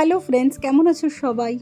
Hello friends কেমন আছো সবাই?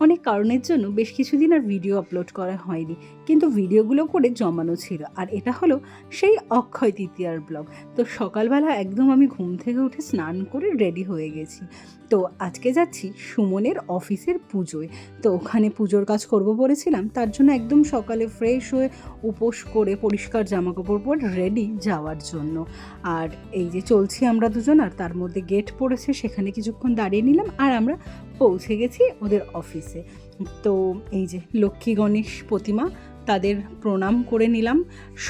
অনেক কারণের জন্য বেশ কিছুদিন আর ভিডিও আপলোড করা হয়নি। কিন্তু ভিডিওগুলো করে জমানো ছিল। আর এটা হলো সেই অক্ষয় তৃতীয়ার ব্লগ তো সকালবেলা একদম আমি ঘুম থেকে উঠে স্নান করে রেডি হয়ে গেছি। তো আজকে যাচ্ছি সুমনের অফিসের পুজোয়। তো ওখানে পুজোর কাজ করব বলেছিলাম। তার জন্য একদম সকালে ফ্রেশ হয়ে উপোস করে পরিষ্কার জামা কাপড় পর রেডি যাওয়ার জন্য। আর এই যে চলছি আমরা দুজন, আর তার মধ্যে গেট পড়েছে, সেখানে কিছুক্ষণ দাঁড়িয়ে নিলাম। আর আমরা পৌঁছে গেছি ওদের অফিসে তো এই যে লক্ষ্মী গণেশ প্রতিমা, তাদের প্রণাম করে নিলাম।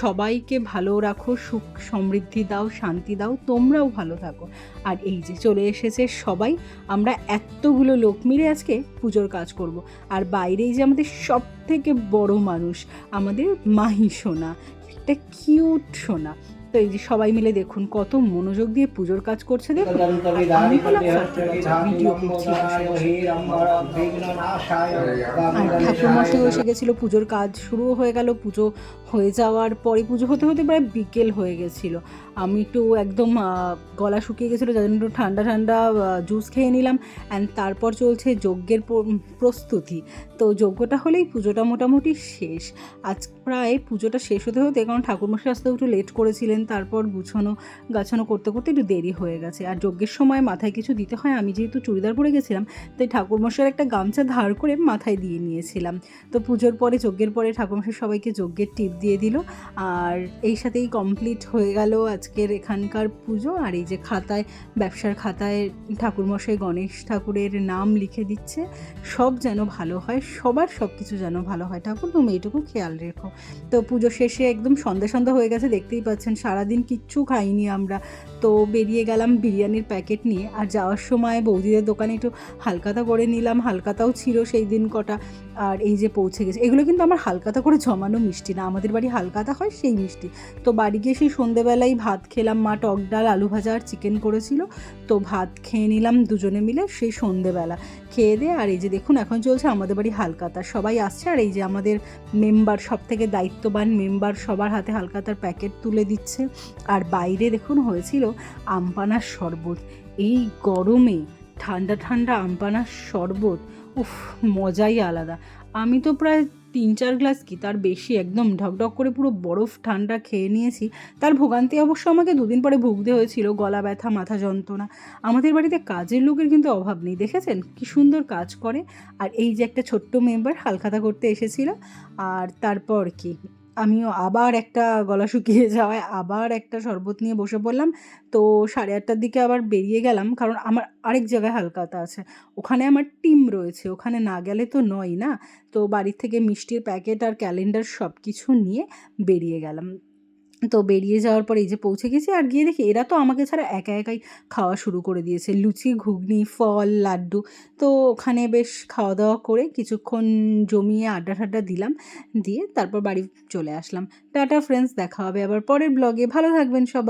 সবাইকে ভালো রাখো, সুখ সমৃদ্ধি দাও, শান্তি দাও, তোমরাও ভালো থাকো। আর এই যে চলে এসেছে সবাই, আমরা এতগুলো লোক মিলে আজকে পুজোর কাজ করব। আর বাইরেই যে আমাদের সব থেকে বড় মানুষ, আমাদের মাহি সোনা। একটা কিউট সোনা। তো এই যে সবাই মিলে দেখুন কত মনোযোগ দিয়ে পুজোর কাজ করছে দেখুন। আর আমি হলাম ভিডিও করছি। বসে বসে। আর এসে গেছিল পুজোর কাজ শুরু হয়ে গেল পুজো হয়ে যাওয়ার পরে পুজো হতে হতে প্রায় বিকেল হয়ে গেছিল। আমি একটু একদম গলা শুকিয়ে গেছিল, যার জন্য একটু ঠান্ডা ঠান্ডা জুস খেয়ে নিলাম। অ্যান্ড তারপর চলছে যজ্ঞের প্রস্তুতি। তো যজ্ঞটা হলেই পুজোটা মোটামুটি শেষ। আজ প্রায় পুজোটা শেষ হতে হতে কারণ ঠাকুরমশাই আসতেও একটু লেট করেছিলেন, তারপর গুছানো, গাছানো করতে করতে একটু দেরি হয়ে গেছে। আর যজ্ঞের সময় মাথায় কিছু দিতে হয়, আমি যেহেতু চুড়িদার পরে গেছিলাম, তাই ঠাকুরমশাইয়ের একটা গামছা ধার করে মাথায় দিয়ে নিয়েছিলাম। তো পুজোর পরে, যজ্ঞের পরে ঠাকুরমশাই সবাইকে যজ্ঞের টিপ দিয়ে দিল। আর এই সাথেই কমপ্লিট হয়ে গেল আজকের এখানকার পুজো। আর এই যে খাতায়, ব্যবসার খাতায় ঠাকুরমশাই গণেশ ঠাকুরের নাম লিখে দিচ্ছে। সব যেন ভালো হয়, সবার সব কিছু যেন ভালো হয়। ঠাকুর, তুমি এইটুকু খেয়াল রেখো। তো পুজো শেষে একদম সন্ধ্যা সন্ধ্যা হয়ে গেছে, দেখতেই পাচ্ছেন সারাদিন কিচ্ছু খাইনি আমরা। তো বেরিয়ে গেলাম বিরিয়ানির প্যাকেট নিয়ে। আর যাওয়ার সময় বৌদিদের দোকানে একটু হালকাতা করে নিলাম। হালকাতাও ছিল সেই দিন কটা। আর এই যে পৌঁছে গেছে। এগুলো কিন্তু আমার হালকাতা করে জমানো মিষ্টি না আমাদের বাড়ি হালকাতা হয় সেই মিষ্টি। তো বাড়ি গিয়ে সেই সন্ধেবেলায় ভাত খেলাম, মা টক ডাল, আলু ভাজা আর চিকেন করেছিল। তো ভাত খেয়ে নিলাম দুজনে মিলে সেই সন্ধেবেলা। খেয়ে দিয়ে আর এই যে দেখুন, এখন চলছে আমাদের বাড়ি হালকাতা। সবাই আসছে আর এই যে আমাদের মেম্বার সব থেকে দায়িত্ববান মেম্বার সবার হাতে হালকাতার প্যাকেট তুলে দিচ্ছে। আর বাইরে দেখুন হয়েছিল আমপানার শরবত। এই গরমে ঠান্ডা ঠান্ডা আমপানার শরবত, উফ, মজাই আলাদা। আমি তো প্রায় তিন চার গ্লাস কি? তার বেশি একদম ঢকঢক করে পুরো বরফ ঠান্ডা খেয়ে নিয়েছি। তার ভোগান্তি অবশ্য আমাকে দুদিন পরে ভুগতে হয়েছিল, গলা ব্যথা, মাথা যন্ত্রণা। আমাদের বাড়িতে কাজের লোকের কিন্তু অভাব নেই, দেখেছেন? কি সুন্দর কাজ করে। আর এই যে একটা ছোট্ট মেম্বার হালখাতা করতে এসেছিল, আর তারপর কি? আমিও আবার একটা গলা শুকিয়ে যাওয়ায় আবার একটা শরবত নিয়ে বসে পড়লাম। তো সাড়ে আটটার দিকে আবার বেরিয়ে গেলাম, কারণ আমার আরেক জায়গায় হালকাতা আছে। ওখানে আমার টিম রয়েছে, ওখানে না গেলে তো নয় না? তো বাড়ির থেকে মিষ্টির প্যাকেট আর ক্যালেন্ডার সব কিছু নিয়ে বেরিয়ে গেলাম। তো বেরিয়ে যাওয়ার পর এই যে পৌঁছে গেছি আর গিয়ে দেখি এরা তো আমাকে ছাড়া একা একাই খাওয়া শুরু করে দিয়েছে। লুচি, ঘুগনি, ফল, লাড্ডু। তো ওখানে বেশ খাওয়া দাওয়া করে কিছুক্ষণ জমিয়ে আড্ডা ঠাড্ডা দিলাম, দিয়ে তারপর বাড়ি চলে আসলাম। টাটা ফ্রেন্ডস দেখা হবে আবার পরের ব্লগে ভালো থাকবেন সবাই।